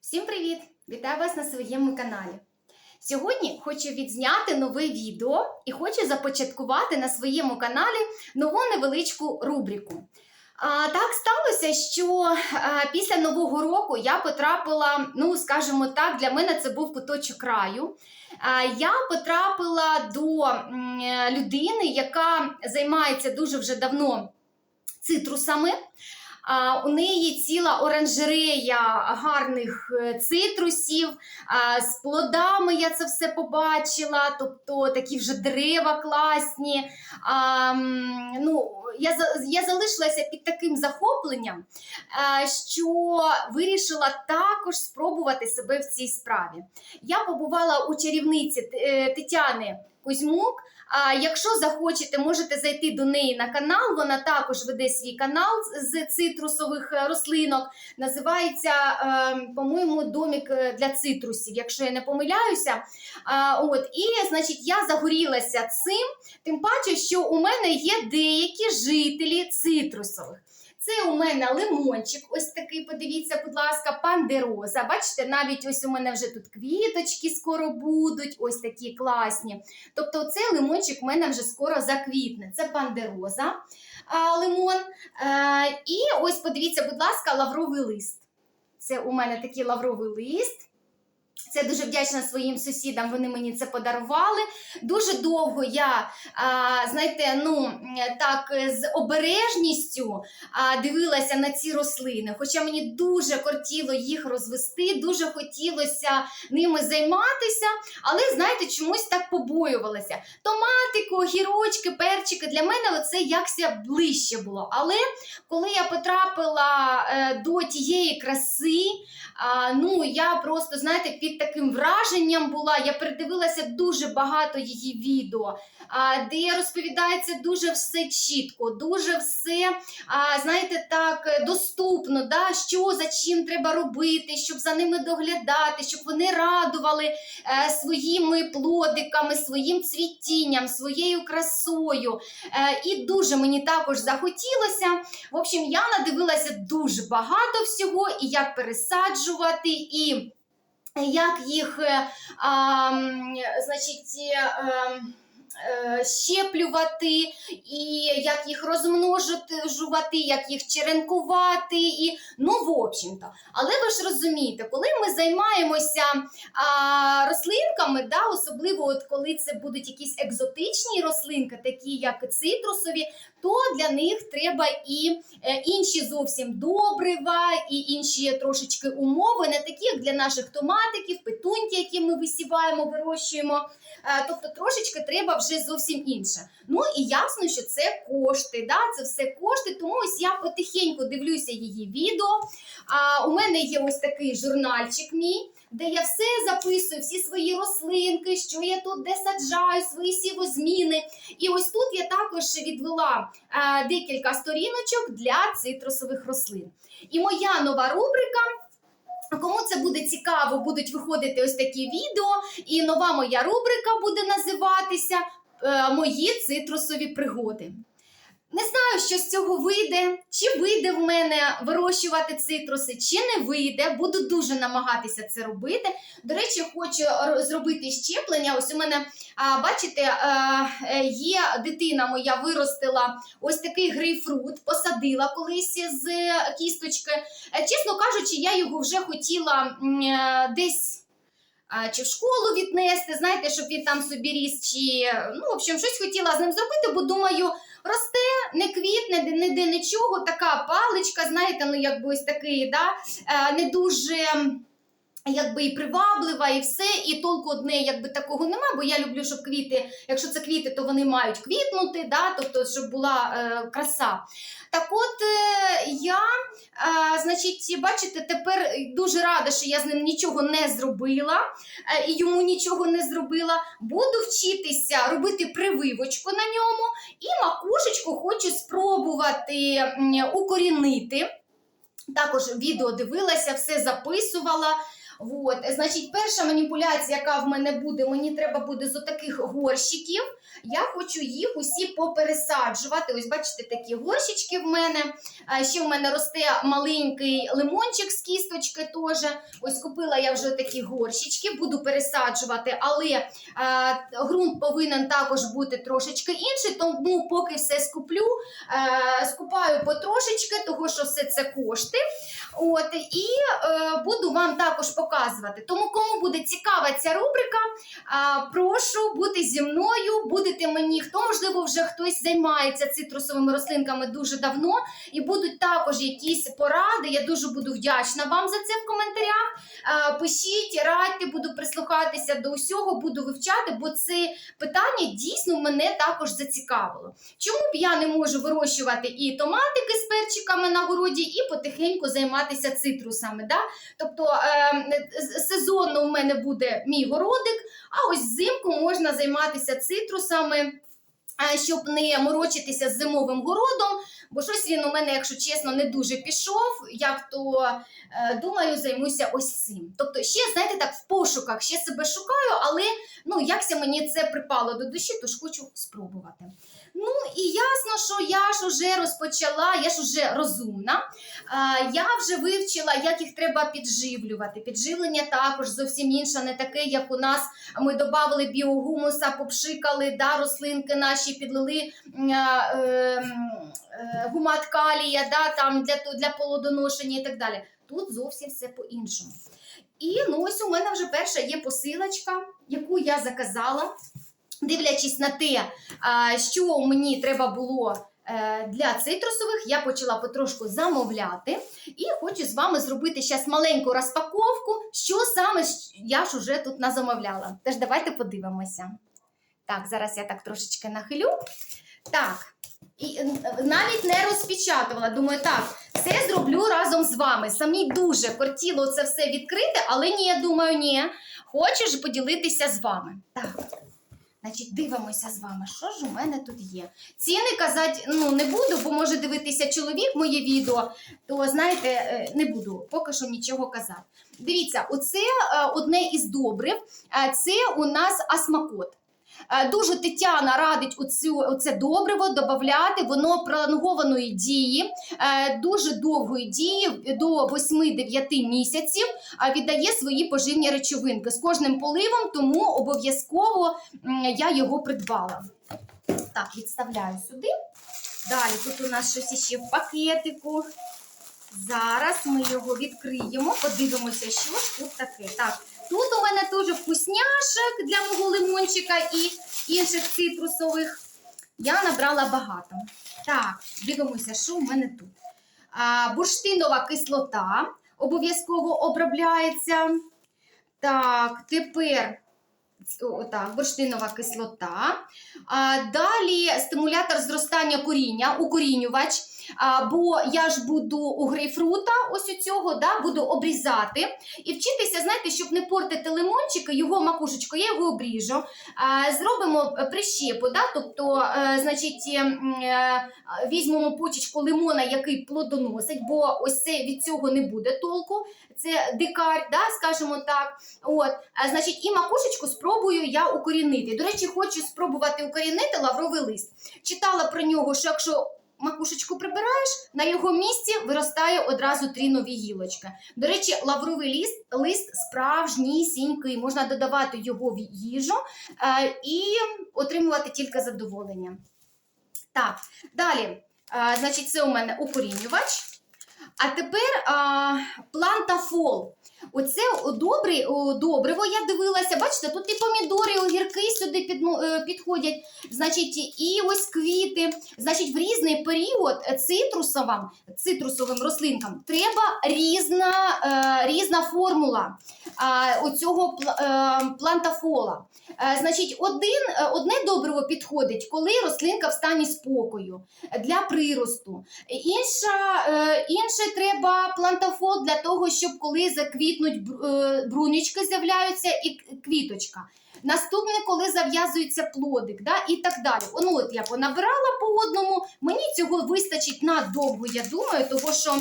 Всім привіт! Вітаю вас на своєму каналі. Сьогодні хочу відзняти нове відео і хочу започаткувати на своєму каналі нову невеличку рубрику. А, так сталося, що а, після Нового року я потрапила, ну скажімо так, для мене це був куточок краю. А, я потрапила до м, людини, яка займається дуже вже давно цитрусами. У неї ціла оранжерея гарних е, цитрусів, з плодами я це все побачила, тобто такі вже дерева класні. Ну, я, я залишилася під таким захопленням, а, що вирішила також спробувати себе в цій справі. Я побувала у чарівниці е, Тетяни Кузьмук. А якщо захочете, можете зайти до неї на канал. Вона також веде свій канал з цитрусових е, рослинок. Називається, е, по-моєму, домік е, для цитрусів, якщо я не помиляюся. От, і, значить, я загорілася цим, тим паче, що у мене є деякі жителі цитрусових. Це у мене лимончик, ось такий, подивіться, будь ласка, пандероза. Бачите, навіть ось у мене вже тут квіточки скоро будуть, ось такі класні. Тобто, цей лимончик у мене вже скоро заквітне. Це пандероза а, лимон. А, і ось подивіться, будь ласка, лавровий лист. Це у мене такий лавровий лист. Це дуже вдячна своїм сусідам, вони мені це подарували. Дуже довго я, а, знаєте, ну так з обережністю а, дивилася на ці рослини. Хоча мені дуже кортіло їх розвести, дуже хотілося ними займатися, але знаєте, чомусь так побоювалася. Томатику, огірочки, перчики для мене це якся ближче було. Але коли я потрапила е, до тієї краси, а, ну я просто знаєте під таким враженням була. Я передивилася дуже багато її відео, а, де розповідається дуже все чітко, дуже все, а, знаєте, так е, доступно, да, що за чим треба робити, щоб за ними доглядати, щоб вони радували е, своїми плодиками, своїм цвітінням, своєю красою. Е, і дуже мені також захотілося. В общем, я надивилася дуже багато всього, і як пересаджувати, і як їх, е, а, значить, е, ем, е, щеплювати, і як їх розмножувати, як їх черенкувати, і ну, в общем-то. Але ви ж розумієте, коли ми займаємося а, рослинками, да, особливо от коли це будуть якісь екзотичні рослинки, такі як цитрусові, то для них треба і е, інші зовсім добрива, і інші трошечки умови, не такі, як для наших томатиків, петуньки, які ми висіваємо, вирощуємо. Е, тобто трошечки треба вже зовсім інше. Ну і ясно, що це кошти, да? це все кошти, тому ось я потихеньку дивлюся її відео. А, у мене є ось такий журнальчик мій. Де я все записую, всі свої рослинки, що я тут де саджаю, свої сівозміни. І ось тут я також відвела е, декілька сторіночок для цитрусових рослин. І моя нова рубрика. Кому це буде цікаво, будуть виходити ось такі відео, і нова моя рубрика буде називатися е, Мої цитрусові пригоди. Не знаю, що з цього вийде, чи вийде в мене вирощувати цитруси, чи не вийде. Буду дуже намагатися це робити. До речі, хочу зробити щеплення. Ось у мене, бачите, е, є дитина моя виростила ось такий грейпфрут, посадила колись з кісточки. Е, Чесно кажучи, я його вже хотіла е, десь. Чи в школу віднести, знаєте, щоб він там собі ріс, чи ну, в общем, щось хотіла з ним зробити, бо думаю, росте, не де- ніде нічого, така паличка, знаєте, ну якби ось такий, да, е, не дуже. Якби і приваблива, і все, і толку одне, якби такого нема, бо я люблю, щоб квіти, якщо це квіти, то вони мають квітнути, да, тобто, щоб була е, краса. Так от е, я, е, значить, бачите, тепер дуже рада, що я з ним нічого не зробила, е, і йому нічого не зробила. Буду вчитися робити прививочку на ньому, і макушечку хочу спробувати м, укорінити. Також відео дивилася, все записувала. Вот. Значить, перша маніпуляція, яка в мене буде, мені треба буде з отаких горщиків. Я хочу їх усі попересаджувати. Ось бачите, такі горщички в мене. Ще в мене росте маленький лимончик з кісточки теж. Ось купила я вже такі горщички, буду пересаджувати, але ґрунт повинен також бути трошечки інший, тому поки все скуплю, скупаю потрошечки, того що все це кошти. От, і е, буду вам також показувати. Тому, кому буде цікава ця рубрика, прошу бути зі мною, будете мені, хто можливо вже хтось займається цитрусовими рослинками дуже давно, і будуть також якісь поради. Я дуже буду вдячна вам за це в коментарях. Пишіть, радьте, буду прислухатися до усього, буду вивчати, бо це питання дійсно мене також зацікавило. Чому б я не можу вирощувати і томатики з перчиками на городі, і потихеньку займатися цитрусами? Да? Тобто е, сезонно у мене буде мій городик, а ось взимку можна займатися цитрусами. Щоб не морочитися з зимовим городом, бо щось він у мене, якщо чесно, не дуже пішов. Як то е, думаю, займуся ось цим. Тобто, ще знаєте, так в пошуках ще себе шукаю, але ну якся мені це припало до душі, тож хочу спробувати. Ну і ясно, що я ж уже розпочала, я ж уже розумна. Я вже вивчила, як їх треба підживлювати. Підживлення також зовсім інше, не таке, як у нас. Ми додали біогумуса, попшикали да, рослинки наші, підлили е, е, гумат калія да, там, для, для плодоношення і так далі. Тут зовсім все по-іншому. І ну, ось у мене вже перша є посилочка, яку я заказала, дивлячись на те, що мені треба було е, для цитрусових, я почала потрошку замовляти. І хочу з вами зробити зараз маленьку розпаковку, що саме я ж уже тут назамовляла. Тож давайте подивимося. Так, зараз я так трошечки нахилю. Так, і е, навіть не розпечатувала. Думаю, так, все зроблю разом з вами. Самі дуже хотіло це все відкрити, але ні, я думаю, ні. Хочу поділитися з вами. Так. Значить, дивимося з вами, що ж у мене тут є. Ціни казати ну, не буду, бо може дивитися чоловік моє відео, то знаєте, е, не буду поки що нічого казати. Дивіться, оце е, одне із добрив. Це у нас асмакот. Е, Дуже Тетяна радить оцю, оце добриво додати, воно пролонгованої дії, е, дуже довгої дії до 8-9 місяців, віддає свої поживні речовинки з кожним поливом, тому обов'язково я його придбала. Так, відставляю сюди. Далі тут у нас щось іще в пакетику. Зараз ми його відкриємо, подивимося, що ж тут таке. Так, тут у мене теж вкусняшок для мого лимончика і інших цитрусових. Я набрала багато. Так, дивимося, що у мене тут. А, бурштинова кислота обов'язково обробляється. Так, тепер о, так, бурштинова кислота. А, далі стимулятор зростання коріння, укорінювач. А, бо я ж буду у грейпфрута, ось у цього, да, буду обрізати і вчитися, знаєте, щоб не портити лимончики, його макушечку, я його обріжу. Зробимо прищепу, да, тобто, е, значить, ем, е, візьмемо почечку лимона, який плодоносить, бо ось це від цього не буде толку. Це дикар, да, скажімо так. От, значить, і макушечку спробую я укорінити. До речі, хочу спробувати укорінити лавровий лист. Читала про нього, що якщо макушечку прибираєш, на його місці виростає одразу три нові гілочки. До речі, лавровий лист, лист справжнісінький, можна додавати його в їжу е, і отримувати тільки задоволення. Так, далі, е, значить, це у мене укорінювач. А тепер а, плантафол. Оце добре, добриво я дивилася. Бачите, тут і помідори, і огірки сюди під, е, підходять. Значить, і ось квіти. Значить, в різний період цитрусовим, цитрусовим рослинкам треба різна, е, різна формула оцього е, плантафола. Значить, один, одне добриво підходить, коли рослинка в стані спокою для приросту. Інша, інше треба плантафол для того, щоб коли заквітнуть бр- е, брунічки, з'являються і квіточка. Наступне, коли зав'язується плодик, да, і так далі. Ну, от я понабирала по одному. Мені цього вистачить надовго, я думаю, тому що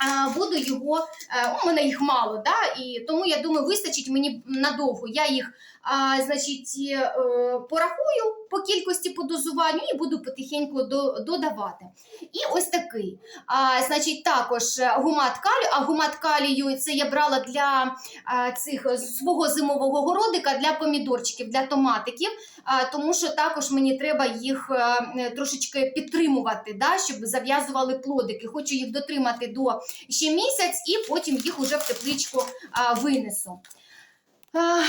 а, буду його, е, у мене їх мало, да, і тому я думаю, вистачить мені надовго. Я їх а, значить, е, порахую по кількості по дозуванню і буду потихеньку до, додавати. І ось такий. А, значить, також е, гумат калію, а гумат калію це я брала для а, цих е, свого зимового городика для помідорчиків, для томатиків, а, тому що також мені треба їх е, трошечки підтримувати, да, щоб зав'язували плодики. Хочу їх дотримати до ще місяць, і потім їх уже в тепличку винесу.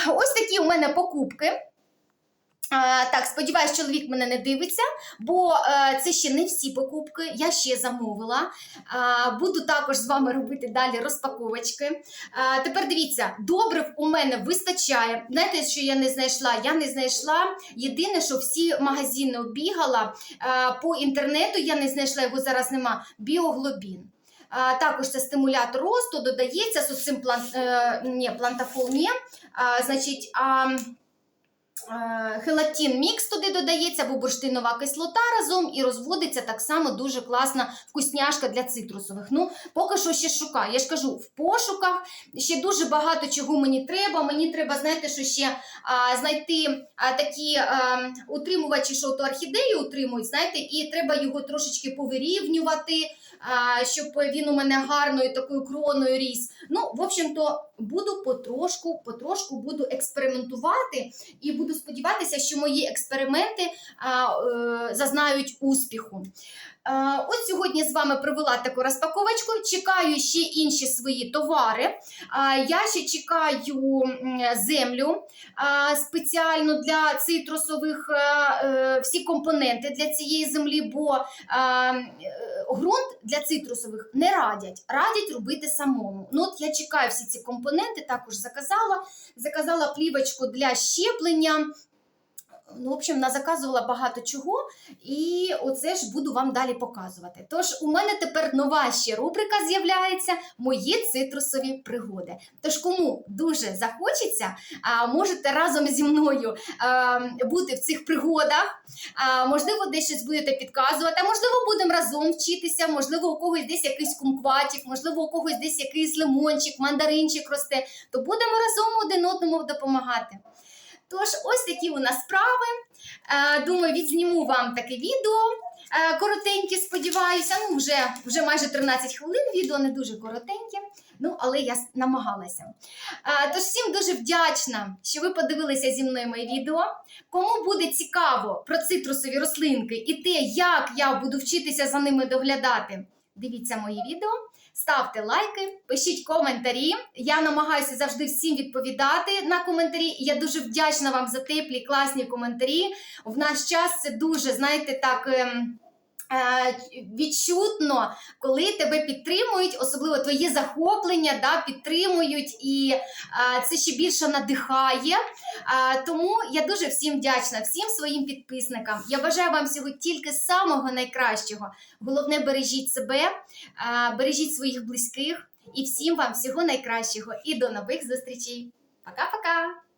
Ось такі у мене покупки. Так, сподіваюсь, чоловік мене не дивиться, бо е, це ще не всі покупки. Я ще замовила. Буду також з вами робити далі розпаковочки. Тепер дивіться, добрив у мене вистачає. Знаєте, що я не знайшла? Я не знайшла. Єдине, що всі магазини обігала по інтернету, я не знайшла його зараз нема. Біоглобін. Також це стимулятор росту, додається социм план, е, ні, плантафол. А, значить, Хелатін мікс туди додається, або бурштинова кислота разом і розводиться так само дуже класна вкусняшка для цитрусових. Ну, поки що ще шукаю. Я ж кажу, в пошуках ще дуже багато чого мені треба. Мені треба, знаєте, що ще а, знайти а, такі а, утримувачі, що то орхідеї утримують, знаєте, і треба його трошечки повирівнювати, а, щоб він у мене гарною такою кроною ріс. Ну, в общем-то, буду потрошку, потрошку буду експериментувати і буду сподіватися, що мої експерименти а, е, зазнають успіху. Е, От сьогодні з вами провела таку розпаковочку. Чекаю ще інші свої товари. Я ще чекаю землю спеціально для цитрусових е, е, всі компоненти для цієї землі, бо е, ґрунт для цитрусових не радять, радять робити самому. Ну от я чекаю всі ці компоненти, також заказала. Заказала плівочку для щеплення. Ну, в общем, заказувала багато чого, і оце ж буду вам далі показувати. Тож, у мене тепер нова ще рубрика з'являється Мої цитрусові пригоди. Тож, кому дуже захочеться, можете разом зі мною бути в цих пригодах. Можливо, десь щось будете підказувати, а можливо, будемо разом вчитися, можливо, у когось десь якийсь кумкватик, можливо, у когось десь якийсь лимончик, мандаринчик росте, то будемо разом один одному допомагати. Тож, ось такі у нас справи. Е, Думаю, відзніму вам таке відео. е, Коротеньке, сподіваюся. Ну, вже, вже майже 13 хвилин відео, не дуже коротеньке. Ну, але я намагалася. Е, Тож всім дуже вдячна, що ви подивилися зі мною моє відео. Кому буде цікаво про цитрусові рослинки і те, як я буду вчитися за ними доглядати, дивіться мої відео. Ставте лайки, пишіть коментарі. Я намагаюся завжди всім відповідати на коментарі. Я дуже вдячна вам за теплі, класні коментарі. В наш час це дуже, знаєте, так. Е, Відчутно, коли тебе підтримують, особливо твої захоплення, да, підтримують, і е, це ще більше надихає. Е, тому я дуже всім вдячна, всім своїм підписникам. Я бажаю вам всього тільки самого найкращого. Головне, бережіть себе, бережіть своїх близьких і всім вам всього найкращого. І до нових зустрічей. Пока-пока!